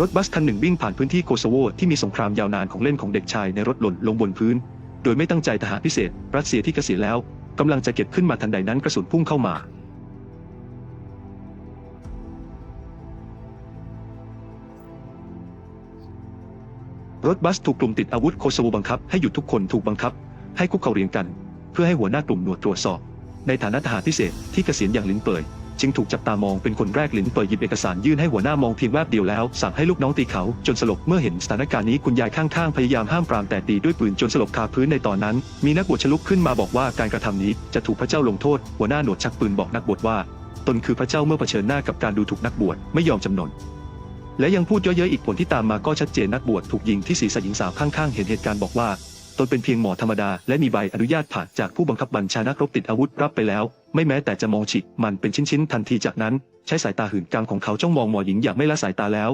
รถบัสคันหนึ่งวิ่งผ่านพื้นที่โคโซโวที่มีสงครามยาวนานของเล่นของเด็กชายในรถหล่นลงบนพื้น โดยไม่ตั้งใจทหารพิเศษ รัสเซียที่เกษียณแล้วกำลังจะเก็บขึ้นมาทันใดนั้นกระสุนพุ่งเข้ามา รถบัสถูกกลุ่มติดอาวุธโคโซโวบังคับให้หยุดทุกคนถูกบังคับ ให้คุกเข่าเรียงกัน เพื่อให้หัวหน้ากลุ่มหน่วยตรวจสอบ ในฐานะทหารพิเศษที่เกษียณอย่างลิ้นเปิด จึงถูกจับตามองเป็นคนแรกหลินเปิดหยิบเอกสารยื่นให้หัวหน้ามองเพียงแวบเดียวแล้ว สั่งให้ลูกน้องตีเขาจนสลบเมื่อเห็นสถานการณ์นี้คุณยายข้างๆพยายามห้ามปรามแต่ตีด้วยปืนจนสลบคาพื้นในตอนนั้น มีนักบวชลุกขึ้นมาบอกว่าการกระทำนี้จะถูกพระเจ้าลงโทษ หัวหน้าหนวดชักปืนบอกนักบวชว่า ตนคือพระเจ้าเมื่อเผชิญหน้ากับการดูถูกนักบวชไม่ยอมจำนนและยังพูดเยอะๆอีกผลที่ตามมาก็ชัดเจนนักบวชถูกยิงที่ศีรษะหญิงสาวข้างๆ เห็นเหตุการณ์บอกว่า ตนเป็นเพียงหมอธรรมดาและมีใบอนุญาตผ่านจากผู้บังคับบัญชานักรบติดอาวุธรับไปแล้ว ไม่แม้แต่จะมองฉีกมันเป็นชิ้นๆทันทีจากนั้น ใช้สายตาหื่นกลางของเขาจ้องมองหมอหญิงอย่างไม่ละสายตาแล้ว